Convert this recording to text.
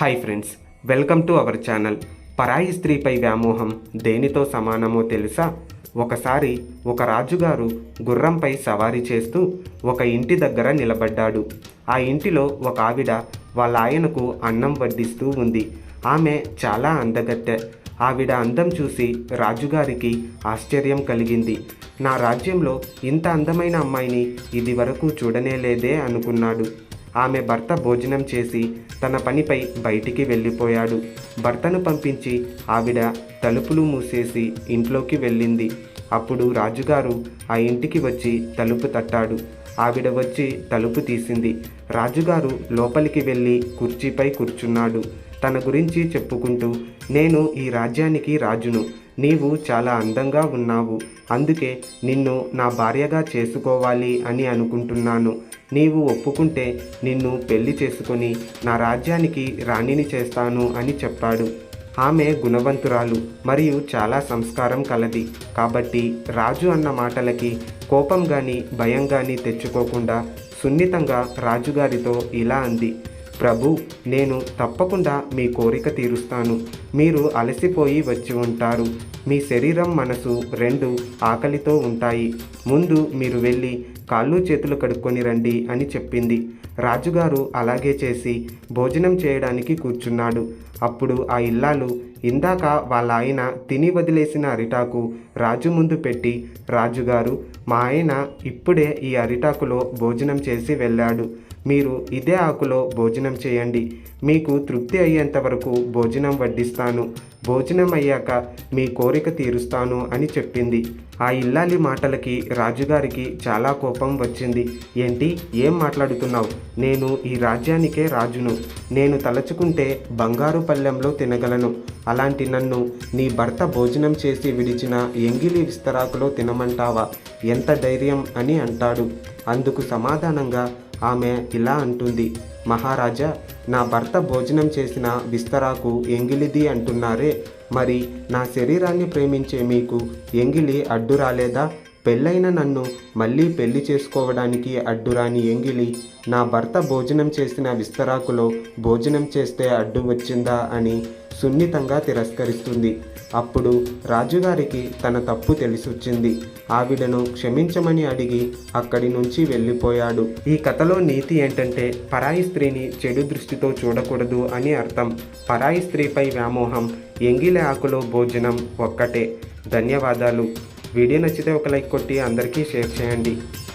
Hi friends welcome to our channel పరాయి స్త్రీపై వ్యామోహం దేనితో సమానమో తెలుసా? ఒకసారి ఒక రాజుగారు గుర్రంపై సవారీ చేస్తూ ఒక ఇంటి దగ్గర నిలబడ్డాడు. ఆ ఇంటిలో ఒక ఆవిడ వాళ్ళ ఆయనకు అన్నం వడ్డిస్తూ ఉంది. ఆమె చాలా అందగత్తె. ఆవిడ అందం చూసి రాజుగారికి ఆశ్చర్యం కలిగింది. నా రాజ్యంలో ఇంత అందమైన అమ్మాయిని ఇది వరకు చూడనే లేదే అనుకున్నాడు. ఆమె భర్త భోజనం చేసి తన పనిపై బయటికి వెళ్ళిపోయాడు. భర్తను పంపించి ఆవిడ తలుపులు మూసేసి ఇంట్లోకి వెళ్ళింది. అప్పుడు రాజుగారు ఆ ఇంటికి వచ్చి తలుపు తట్టాడు. ఆవిడ వచ్చి తలుపు తీసింది. రాజుగారు లోపలికి వెళ్ళి కుర్చీపై కూర్చున్నాడు. తన గురించి చెప్పుకుంటూ నేను ఈ రాజ్యానికి రాజును. నీవు చాలా అందంగా ఉన్నావు. అందుకే నిన్ను నా భార్యగా చేసుకోవాలి అని అనుకుంటున్నాను. నీవు ఒప్పుకుంటే నిన్ను పెళ్ళి చేసుకొని నా రాజ్యానికి రాణిని చేస్తాను అని చెప్పాడు. ఆమె గుణవంతురాలు మరియు చాలా సంస్కారం కలది. కాబట్టి రాజు అన్న మాటలకి కోపం కానీ భయం కానీ తెచ్చుకోకుండా సున్నితంగా రాజుగారితో ఇలా అంది. ప్రభు నేను తప్పకుండా మీ కోరిక తీరుస్తాను. మీరు అలసిపోయి వచ్చి ఉంటారు. మీ శరీరం మనసు రెండు ఆకలితో ఉంటాయి. ముందు మీరు వెళ్ళి కాళ్ళు చేతులు కడుక్కొని రండి అని చెప్పింది. రాజుగారు అలాగే చేసి భోజనం చేయడానికి కూర్చున్నాడు. అప్పుడు ఆ ఇల్లాలు ఇందాక వాళ్ళ ఆయన తిని వదిలేసిన అరిటాకు రాజు ముందు పెట్టి రాజుగారు మా ఆయన ఇప్పుడే ఈ అరిటాకులో భోజనం చేసి వెళ్ళాడు. మీరు ఇదే ఆకులో భోజనం చేయండి. మీకు తృప్తి అయ్యేంత వరకు భోజనం వడ్డిస్తాను. భోజనం అయ్యాక మీ కోరిక తీరుస్తాను అని చెప్పింది. ఆ ఇల్లాలి మాటలకి రాజుగారికి చాలా కోపం వచ్చింది. ఏంటి? ఏం మాట్లాడుతున్నావు? నేను ఈ రాజ్యానికే రాజును. నేను తలచుకుంటే బంగారు పల్లెంలో తినగలను. అలాంటి నన్ను నీ భర్త భోజనం చేసి విడిచిన ఎంగిలి విస్తరాకులో తినమంటావా? ఎంత ధైర్యం అని అంటాడు. అందుకు సమాధానంగా ఆమె ఇలా అంటుంది. మహారాజా నా భర్త భోజనం చేసిన విస్తరాకు ఎంగిలిది అంటున్నారే మరి నా శరీరాన్ని ప్రేమించే మీకు ఎంగిలి అడ్డు రాలేదా పెళ్ళైన నన్ను మళ్ళీ పెళ్ళి చేసుకోవడానికి అడ్డురాని ఎంగిలి నా భర్త భోజనం చేసిన విస్తరాకులో భోజనం చేస్తే అడ్డు వచ్చిందా అని సున్నితంగా తిరస్కరిస్తుంది. అప్పుడు రాజుగారికి తన తప్పు తెలిసొచ్చింది. ఆవిడను క్షమించమని అడిగి అక్కడి నుంచి వెళ్ళిపోయాడు. ఈ కథలో నీతి ఏంటంటే పరాయి స్త్రీని చెడు దృష్టితో చూడకూడదు అని అర్థం. పరాయి స్త్రీపై వ్యామోహం ఎంగిలి ఆకులో భోజనం ఒక్కటే. ధన్యవాదాలు. వీడియో నచ్చితే ఒక లైక్ కొట్టి అందరికీ షేర్ చేయండి.